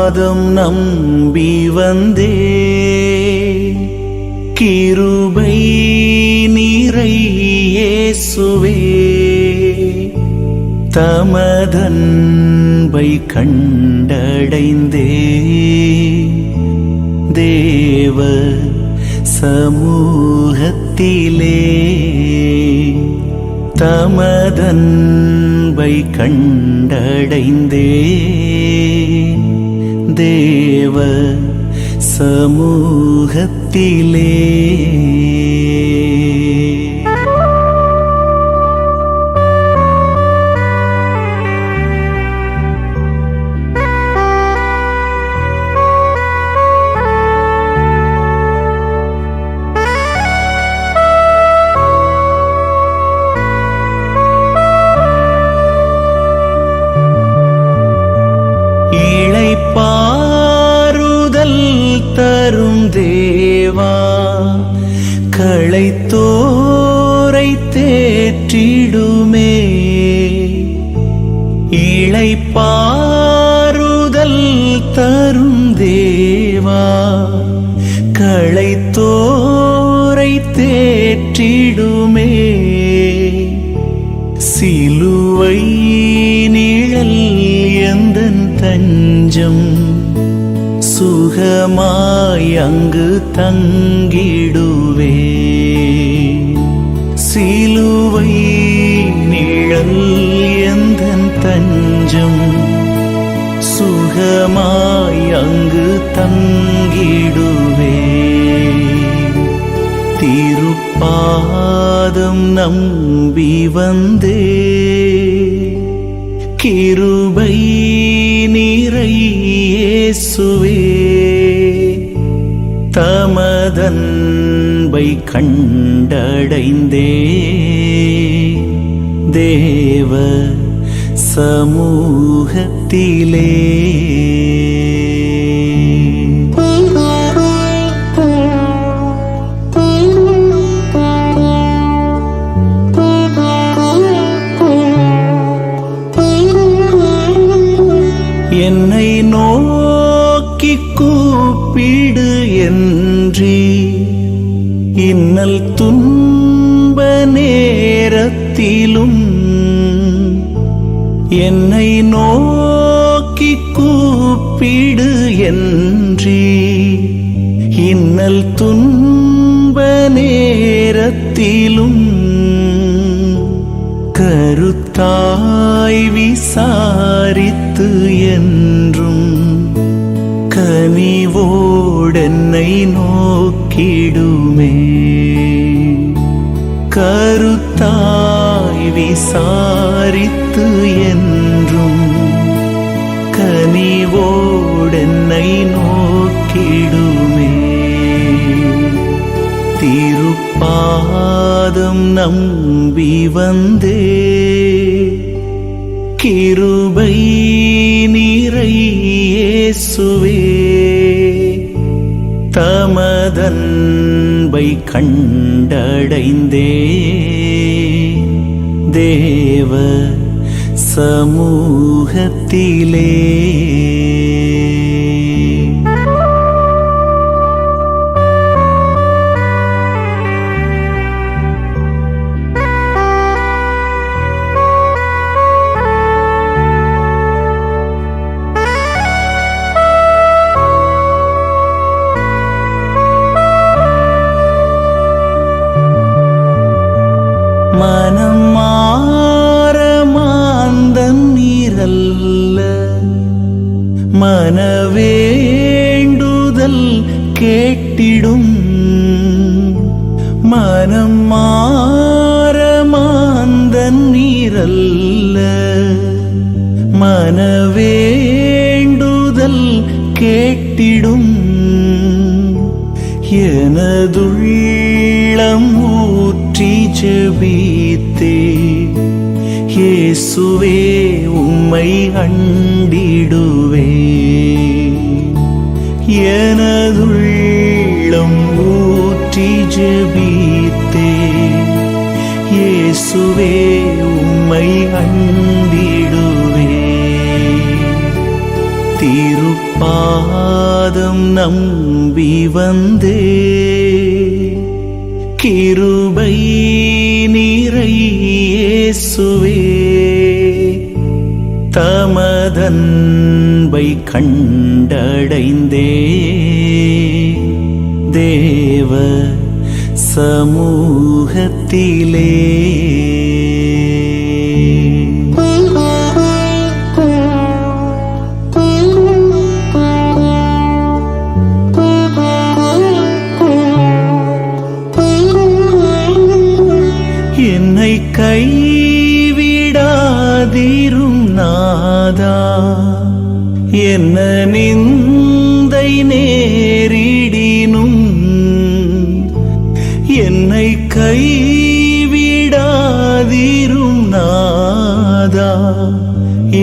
பாதம் நம்பி வந்தே. கிருபை நிறை இயேசுவே. தமதன்பை கண்டடைந்தே. தேவ சமூகத்திலே தமதன்பை கண்டடைந்தே. தேவ சமூகத்திலே தரும் தேவா களைத்தோரை தேற்றிடுமே. இழைப்பாறுதல் தரும் தேவா களைத்தோரை தேற்றிடுமே. சிலுவை நிழல் எந்தன் தஞ்சம் சுகமாய் அங்கு தங்கிடுவே. சிலுவை நிழல் எந்த தஞ்சம்? சுகமாய் அங்கு தங்கிடுவே. திருப்பாதம் நம்பி வந்தே. கிருபை நிறை இயேசுவே தமதன்பை கண்டடைந்தே. தேவ சமூகத்திலே என்றி இன்னல் துன்ப நேரத்திலும் என்னை நோக்கி கூப்பிடு என்றி இன்னல் துன்ப நேரத்திலும் கருத்தாய் விசா கனிவோடென்னை நோக்கிடுமே. கருத்தாய் விசாரித்து என்றும் கனிவோடென்னை நோக்கிடுமே. திருப்பாதம் நம்பி வந்தே. கிருபை நிறையே சுவே தமதன்பை கண்டடைந்தே. தேவ சமூகத்திலே மனவேண்டுதல் கேட்டிடும். மனம் மாறமாந்தன் நீரல்ல. மனவேண்டுதல் கேட்டிடும். எனதுள்ளம் ஊற்றி ஜெபித்தே இயேசுவே உம்மை அண்டிடுவே எனதுள்ளம் ஊற்றி ஜபித்தே இயேசுவே உம்மை அண்டிடுவே திருப்பாதம் நம்பி வந்தே கிருபை உனதன்பை கண்டடைந்தே. தேவ சமூகத்திலே. என்னை கைவிடாதீரும். நாதா என்ன நிந்தை நேரிடினும் என்னை கைவிடாதிரும் நாதா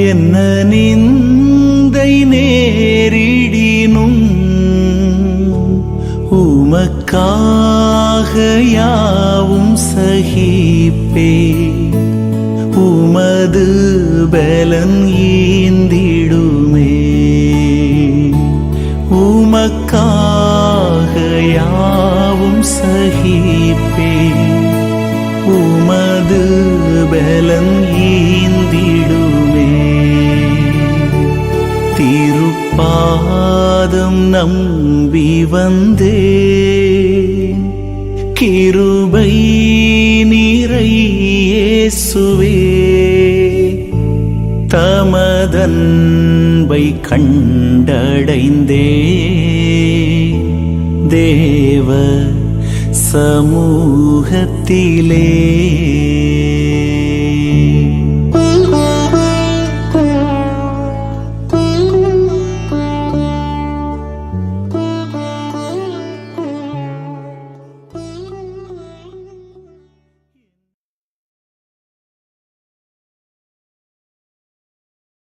என்ன நிந்தை நேரிடினும் உமக்காக யாவும் சகிப்பே உமது பலன் ஈந்திடுமே. உமக்காக யாவும் சகிப்பே. உமது பலன் ஈந்திடுமே. திருப்பாதம் நம்பி வந்தே. கிருபை நீ இயேசுவே தமதன்பை கண்டடைந்தே. தேவ சமூகத்திலே